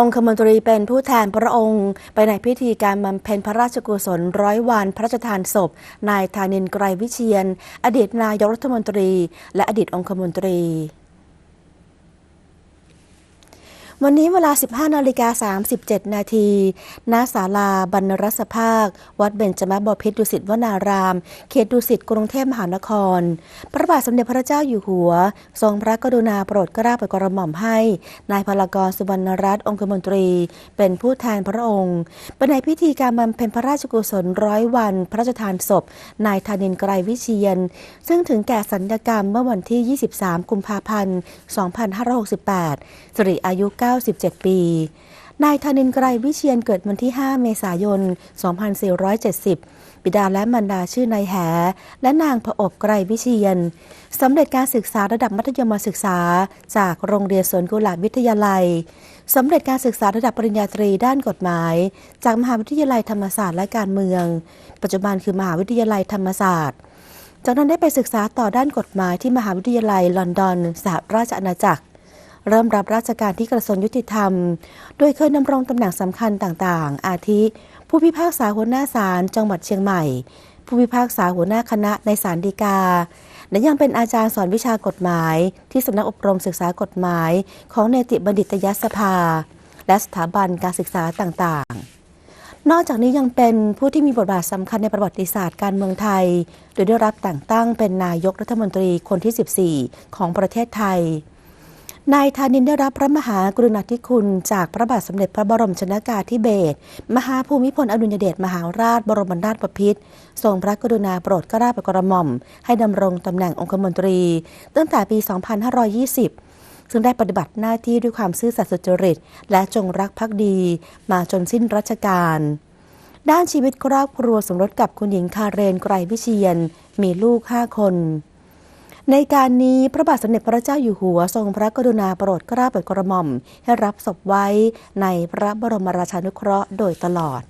องคมนตรีเป็นผู้แทนพระองค์ ไปในพิธีการบำเพ็ญพระราชกุศลร้อยวันพระราชทานศพ นายธานินทร์ไกรวิเชียน อดีตนายกรัฐมนตรี และอดีตองคมนตรี วันนี้เวลา 15นาฬิกา37 นาทีณศาลาบรรณรสภาค วัดเบญจมบพิตรดุสิตวนาราม เขตดุสิตกรุงเทพมหานคร พระบาทสมเด็จพระเจ้าอยู่หัว ทรงพระกรุณาโปรดเกล้าโปรดกระหม่อมให้ นายพลกรสุวรรณรัตน์องคมนตรี เป็นผู้แทนพระองค์ไปในพิธีการบำเพ็ญพระราชกุศลร้อยวัน พระราชทานศพ นายธานินทร์ไกรวิเชียน ซึ่งถึงแก่สัญญกรรมเมื่อวันที่ 23 กุมภาพันธ์ 2568สิริอายุ97 ปี นายธนินไกรวิเชียนเกิดวันที่ 5 เมษายน 2470 บิดาและมารดาชื่อนายแห และนางผอบไกรวิเชียนสำเร็จการศึกษาระดับมัธยมศึกษา จากโรงเรียนสวนกุหลาบวิทยาลัยสำเร็จการศึกษาระดับปริญญาตรีด้านกฎหมาย จากมหาวิทยาลัยธรรมศาสตร์และการเมือง ปัจจุบันคือมหาวิทยาลัยธรรมศาสตร์ จากนั้นได้ไปศึกษาต่อด้านกฎหมายที่มหาวิทยาลัยลอนดอนสหราชอาณาจักร เริ่มรับราชการที่กระทรวงยุติธรรม โดยเคยดำรงตำแหน่งสำคัญต่างๆ อาทิ ผู้พิพากษาหัวหน้าศาลจังหวัดเชียงใหม่ ผู้พิพากษาหัวหน้าคณะในศาลฎีกา และยังเป็นอาจารย์สอนวิชากฎหมาย ที่สำนักอบรมศึกษากฎหมาย ของเนติบัณฑิตยสภา และสถาบันการศึกษาต่างๆนอกจากนี้ยังเป็นผู้ที่มีบทบาทสำคัญในประวัติศาสตร์การเมืองไทย โดยได้รับแต่งตั้งเป็นนายกรัฐมนตรีคนที่ 14 ของประเทศไทย นายธานินได้รับพระมหากรุณาธิคุณจากพระบาทสมเด็จพระบรมชนากาธิเบศรมหาภูมิพลอดุลยเดชมหาราชบรมนาถบพิตรทรงพระกรุณาโปรดเกล้าโปรดกระหม่อม ให้ดำรงตำแหน่งองคมนตรี ตั้งแต่ปี 2520 ซึ่งได้ปฏิบัติหน้าที่ด้วยความซื่อสัตย์สุจริต และจงรักภักดี มาจนสิ้นรัชกาลด้านชีวิตครอบครัวสมรสกับคุณหญิงคาเรนไกรวิเชียนมีลูก 5 คน ในการนี้พระบาทสมเด็จพระเจ้าอยู่หัวทรงพระกรุณาโปรดเกล้าโปรดกระหม่อม ให้รับศพไว้ในพระบรมราชานุเคราะห์โดยตลอด